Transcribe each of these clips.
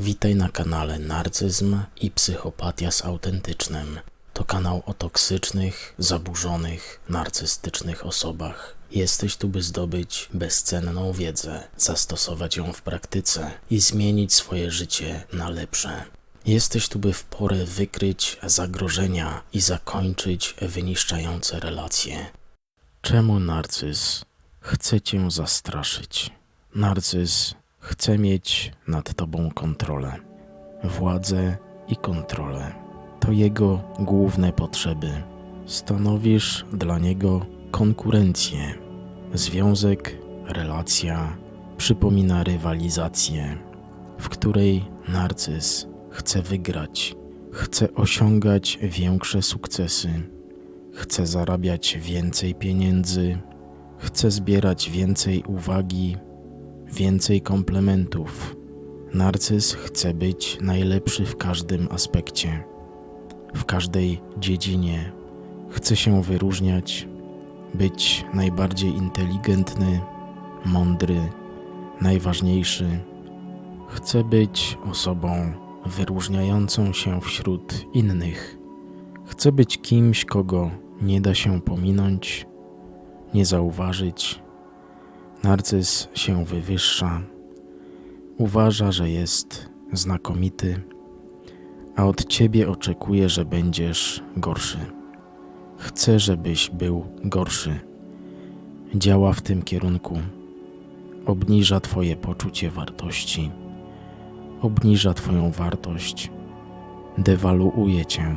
Witaj na kanale Narcyzm i Psychopatia z Autentycznym. To kanał o toksycznych, zaburzonych, narcystycznych osobach. Jesteś tu, by zdobyć bezcenną wiedzę, zastosować ją w praktyce i zmienić swoje życie na lepsze. Jesteś tu, by w porę wykryć zagrożenia i zakończyć wyniszczające relacje. Czemu narcyz chce cię zastraszyć? Narcyz chce mieć nad tobą kontrolę, władzę i kontrolę. To jego główne potrzeby. Stanowisz dla niego konkurencję. Związek, relacja przypomina rywalizację, w której narcyz chce wygrać, chce osiągać większe sukcesy, chce zarabiać więcej pieniędzy, chce zbierać więcej uwagi, więcej komplementów. Narcyz chce być najlepszy w każdym aspekcie, w każdej dziedzinie. Chce się wyróżniać, być najbardziej inteligentny, mądry, najważniejszy. Chce być osobą wyróżniającą się wśród innych. Chce być kimś, kogo nie da się pominąć, nie zauważyć. Narcyz się wywyższa, uważa, że jest znakomity, a od ciebie oczekuje, że będziesz gorszy. Chce, żebyś był gorszy. Działa w tym kierunku. Obniża Twoje poczucie wartości, obniża Twoją wartość, dewaluuje Cię.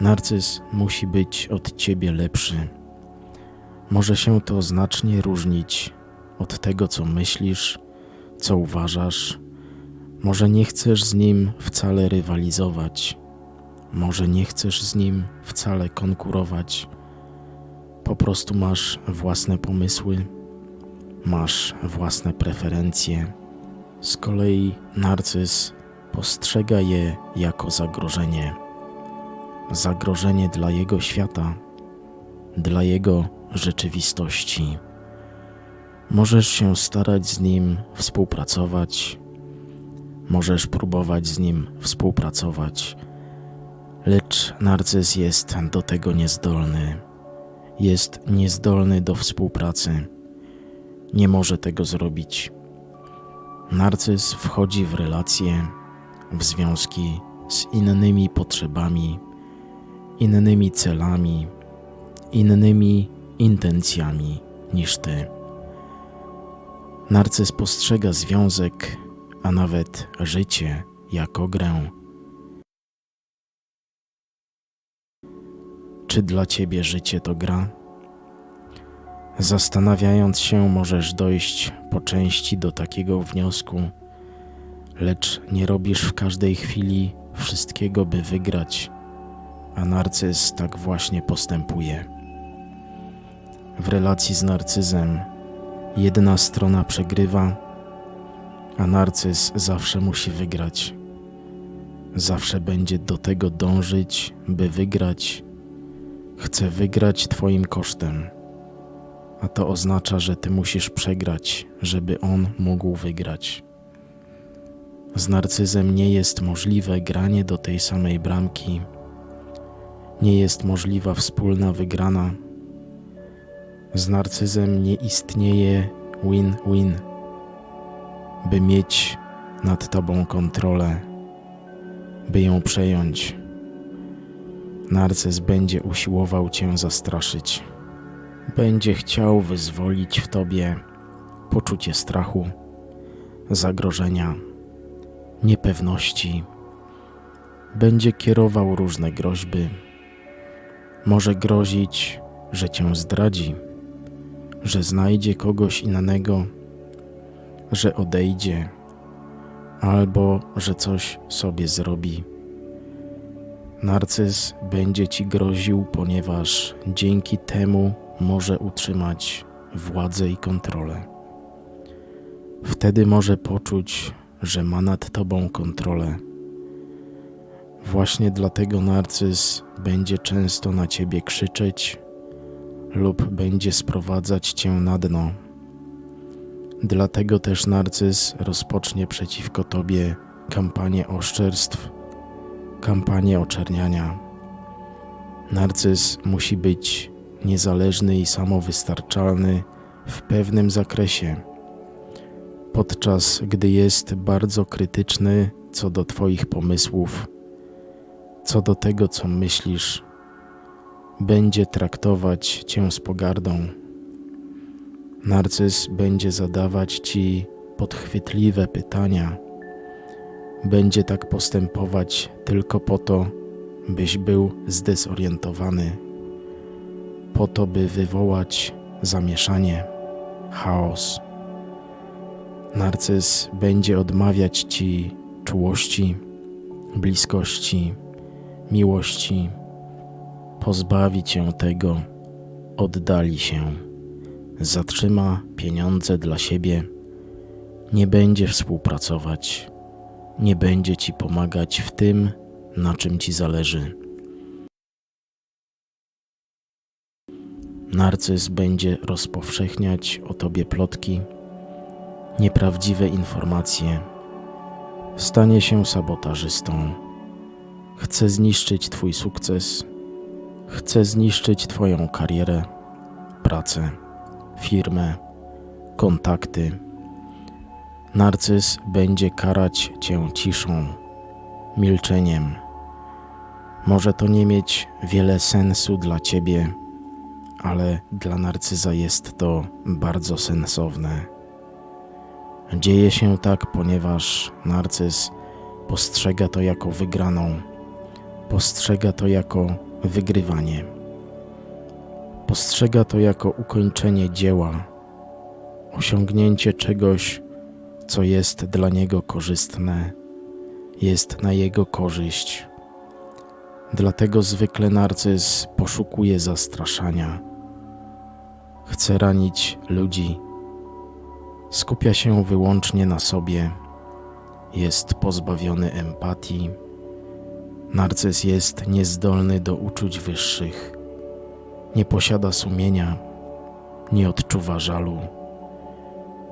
Narcyz musi być od Ciebie lepszy. Może się to znacznie różnić od tego, co myślisz, co uważasz. Może nie chcesz z nim wcale rywalizować, może nie chcesz z nim wcale konkurować. Po prostu masz własne pomysły, masz własne preferencje. Z kolei narcyz postrzega je jako zagrożenie. Zagrożenie dla jego świata, dla jego rzeczywistości. Możesz się starać z nim współpracować, możesz próbować z nim współpracować, lecz narcyz jest do tego niezdolny. Jest niezdolny do współpracy. Nie może tego zrobić. Narcyz wchodzi w relacje, w związki z innymi potrzebami, innymi celami, innymi intencjami niż ty. Narcyz postrzega związek, a nawet życie jako grę. Czy dla ciebie życie to gra? Zastanawiając się, możesz dojść po części do takiego wniosku, lecz nie robisz w każdej chwili wszystkiego, by wygrać, a narcyz tak właśnie postępuje. W relacji z narcyzem jedna strona przegrywa, a narcyz zawsze musi wygrać. Zawsze będzie do tego dążyć, by wygrać. Chce wygrać Twoim kosztem, a to oznacza, że Ty musisz przegrać, żeby on mógł wygrać. Z narcyzem nie jest możliwe granie do tej samej bramki, nie jest możliwa wspólna wygrana z narcyzem nie istnieje win-win. By mieć nad tobą kontrolę, by ją przejąć, narcyz będzie usiłował cię zastraszyć. Będzie chciał wyzwolić w tobie poczucie strachu, zagrożenia, niepewności. Będzie kierował różne groźby. Może grozić, że cię zdradzi że znajdzie kogoś innego, że odejdzie, albo że coś sobie zrobi. Narcyz będzie ci groził, ponieważ dzięki temu może utrzymać władzę i kontrolę. Wtedy może poczuć, że ma nad tobą kontrolę. Właśnie dlatego narcyz będzie często na ciebie krzyczeć lub będzie sprowadzać cię na dno. Dlatego też narcyz rozpocznie przeciwko tobie kampanię oszczerstw, kampanię oczerniania. Narcyz musi być niezależny i samowystarczalny w pewnym zakresie, podczas gdy jest bardzo krytyczny co do Twoich pomysłów, co do tego, co myślisz, będzie traktować Cię z pogardą. Narcyz będzie zadawać Ci podchwytliwe pytania. Będzie tak postępować tylko po to, byś był zdezorientowany, po to, by wywołać zamieszanie, chaos. Narcyz będzie odmawiać Ci czułości, bliskości, miłości, pozbawi Cię tego, oddali się, zatrzyma pieniądze dla siebie, nie będzie współpracować, nie będzie Ci pomagać w tym, na czym Ci zależy. Narcyz będzie rozpowszechniać o Tobie plotki, nieprawdziwe informacje, stanie się sabotażystą, chce zniszczyć Twój sukces, chce zniszczyć Twoją karierę, pracę, firmę, kontakty. Narcyz będzie karać Cię ciszą, milczeniem. Może to nie mieć wiele sensu dla Ciebie, ale dla narcyza jest to bardzo sensowne. Dzieje się tak, ponieważ narcyz postrzega to jako wygraną, postrzega to jako wygrywanie, postrzega to jako ukończenie dzieła, osiągnięcie czegoś, co jest dla niego korzystne, jest na jego korzyść. Dlatego zwykle narcyz poszukuje zastraszania chce ranić ludzi, skupia się wyłącznie na sobie, jest pozbawiony empatii. Narcyz jest niezdolny do uczuć wyższych, nie posiada sumienia, nie odczuwa żalu,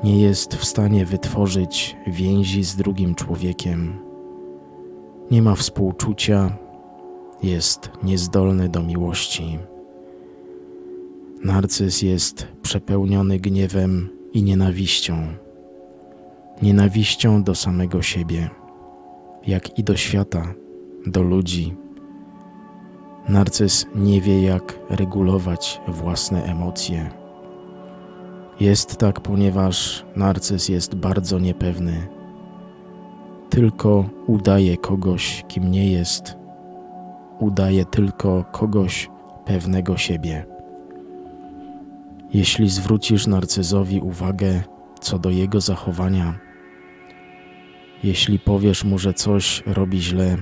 nie jest w stanie wytworzyć więzi z drugim człowiekiem, nie ma współczucia, jest niezdolny do miłości. Narcyz jest przepełniony gniewem i nienawiścią. Nienawiścią do samego siebie, jak i do świata, do ludzi. Narcyz nie wie, jak regulować własne emocje. Jest tak, ponieważ narcyz jest bardzo niepewny. Tylko udaje kogoś, kim nie jest. Udaje tylko kogoś pewnego siebie. Jeśli zwrócisz narcyzowi uwagę co do jego zachowania, jeśli powiesz mu, że coś robi źle,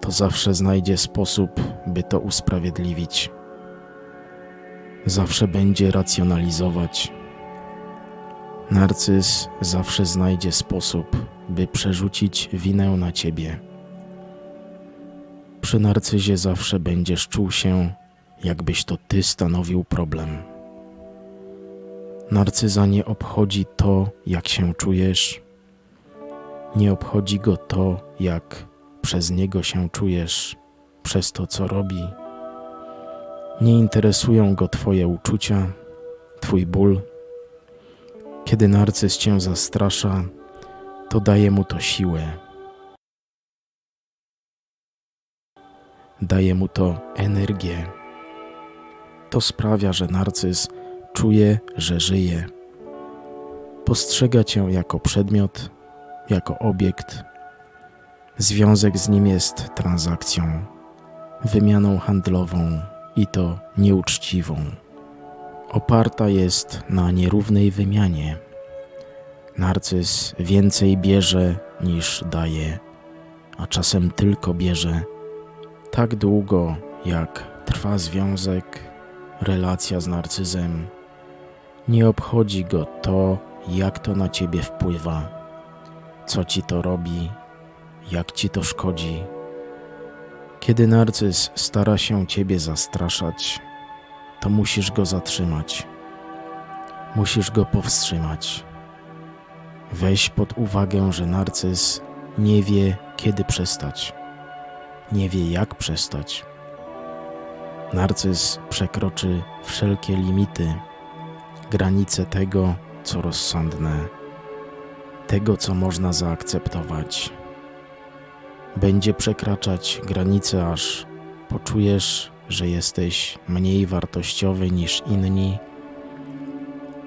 to zawsze znajdzie sposób, by to usprawiedliwić. Zawsze będzie racjonalizować. Narcyz zawsze znajdzie sposób, by przerzucić winę na ciebie. Przy narcyzie zawsze będziesz czuł się jakbyś to ty stanowił problem. Narcyza nie obchodzi to, jak się czujesz, nie obchodzi go to, jak przez niego się czujesz, przez to, co robi. Nie interesują go Twoje uczucia, Twój ból. Kiedy narcyz cię zastrasza, to daje mu to siłę. Daje mu to energię to sprawia, że narcyz czuje, że żyje. Postrzega cię jako przedmiot, jako obiekt. Związek z nim jest transakcją, wymianą handlową i to nieuczciwą. Oparta jest na nierównej wymianie. Narcyz więcej bierze niż daje, a czasem tylko bierze tak długo, jak trwa związek relacja z narcyzem. Nie obchodzi go to, jak to na ciebie wpływa, co ci to robi, jak ci to szkodzi. Kiedy narcyz stara się ciebie zastraszać, to musisz go zatrzymać. musisz go powstrzymać. Weź pod uwagę, że narcyz nie wie, kiedy przestać, nie wie, jak przestać. Narcyz przekroczy wszelkie limity, granice tego, co rozsądne, tego, co można zaakceptować. Będzie przekraczać granice, aż poczujesz, że jesteś mniej wartościowy niż inni.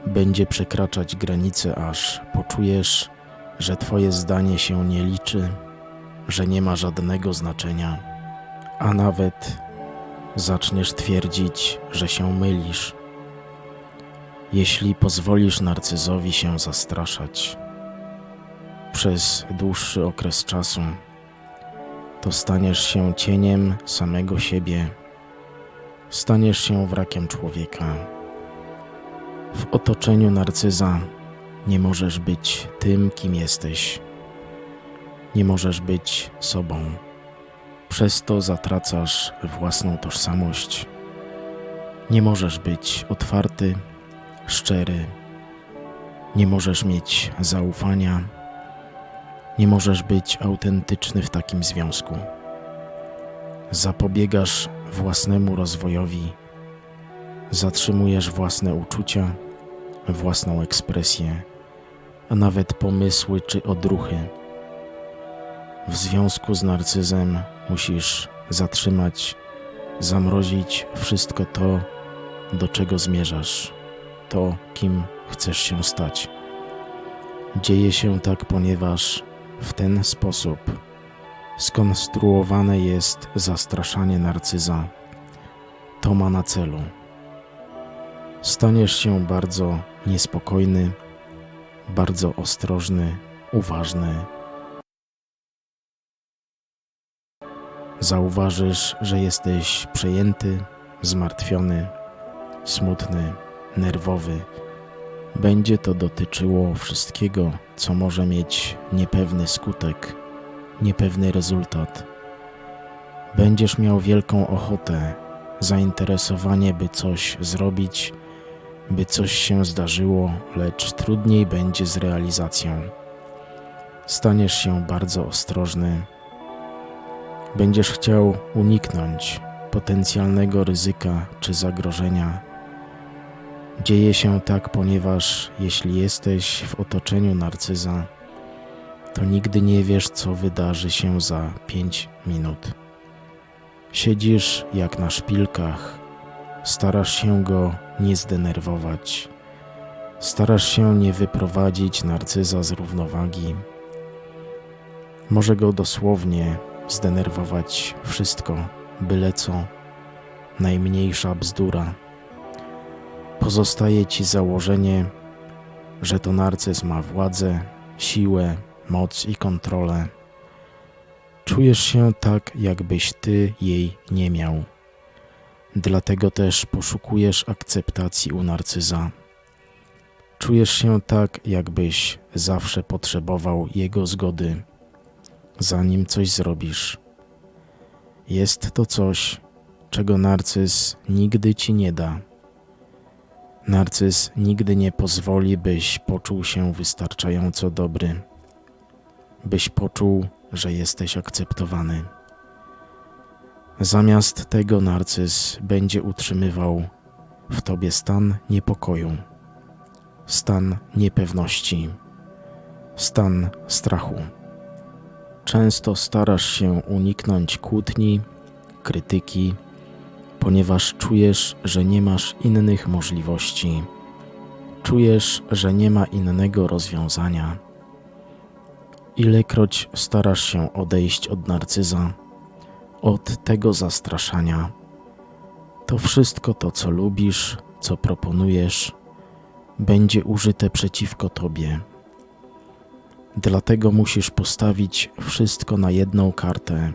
Będzie przekraczać granice, aż poczujesz, że Twoje zdanie się nie liczy, że nie ma żadnego znaczenia, a nawet zaczniesz twierdzić, że się mylisz. Jeśli pozwolisz narcyzowi się zastraszać przez dłuższy okres czasu, to staniesz się cieniem samego siebie, staniesz się wrakiem człowieka. W otoczeniu narcyza nie możesz być tym, kim jesteś. Nie możesz być sobą. Przez to zatracasz własną tożsamość. Nie możesz być otwarty, szczery. Nie możesz mieć zaufania. Nie możesz być autentyczny w takim związku. Zapobiegasz własnemu rozwojowi, zatrzymujesz własne uczucia, własną ekspresję, a nawet pomysły czy odruchy. W związku z narcyzem musisz zatrzymać, zamrozić wszystko to, do czego zmierzasz, to, kim chcesz się stać. Dzieje się tak, ponieważ w ten sposób skonstruowane jest zastraszanie narcyza. To ma na celu. Staniesz się bardzo niespokojny, bardzo ostrożny, uważny. Zauważysz, że jesteś przejęty, zmartwiony, smutny, nerwowy. Będzie to dotyczyło wszystkiego, co może mieć niepewny skutek, niepewny rezultat. Będziesz miał wielką ochotę, zainteresowanie, by coś zrobić, by coś się zdarzyło, lecz trudniej będzie z realizacją. Staniesz się bardzo ostrożny. Będziesz chciał uniknąć potencjalnego ryzyka czy zagrożenia. Dzieje się tak, ponieważ jeśli jesteś w otoczeniu narcyza, to nigdy nie wiesz, co wydarzy się za pięć minut. Siedzisz jak na szpilkach, starasz się go nie zdenerwować, starasz się nie wyprowadzić narcyza z równowagi. Może go dosłownie zdenerwować wszystko, byle co, najmniejsza bzdura. Pozostaje ci założenie, że to narcyz ma władzę, siłę, moc i kontrolę. Czujesz się tak, jakbyś ty jej nie miał. Dlatego też poszukujesz akceptacji u narcyza. Czujesz się tak, jakbyś zawsze potrzebował jego zgody, zanim coś zrobisz. Jest to coś, czego narcyz nigdy ci nie da. Narcyz nigdy nie pozwoli, byś poczuł się wystarczająco dobry, byś poczuł, że jesteś akceptowany. Zamiast tego narcyz będzie utrzymywał w tobie stan niepokoju, stan niepewności, stan strachu. Często starasz się uniknąć kłótni, krytyki, ponieważ czujesz, że nie masz innych możliwości. Czujesz, że nie ma innego rozwiązania. Ilekroć starasz się odejść od narcyza, od tego zastraszania, to wszystko to, co lubisz, co proponujesz, będzie użyte przeciwko tobie. Dlatego musisz postawić wszystko na jedną kartę.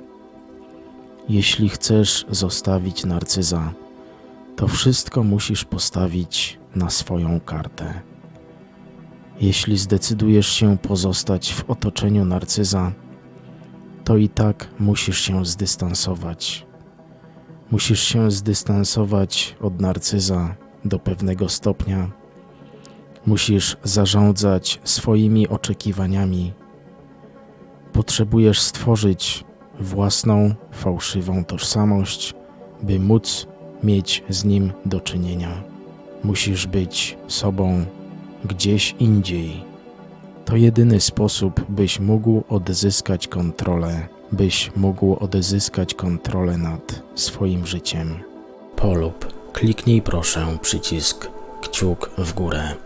Jeśli chcesz zostawić narcyza, to wszystko musisz postawić na swoją kartę. Jeśli zdecydujesz się pozostać w otoczeniu narcyza, to i tak musisz się zdystansować. Musisz się zdystansować od narcyza do pewnego stopnia, Musisz zarządzać swoimi oczekiwaniami. Potrzebujesz stworzyć własną, fałszywą tożsamość, by móc mieć z nim do czynienia. Musisz być sobą gdzieś indziej. To jedyny sposób, byś mógł odzyskać kontrolę, byś mógł odzyskać kontrolę nad swoim życiem. Polub, kliknij proszę przycisk kciuk w górę.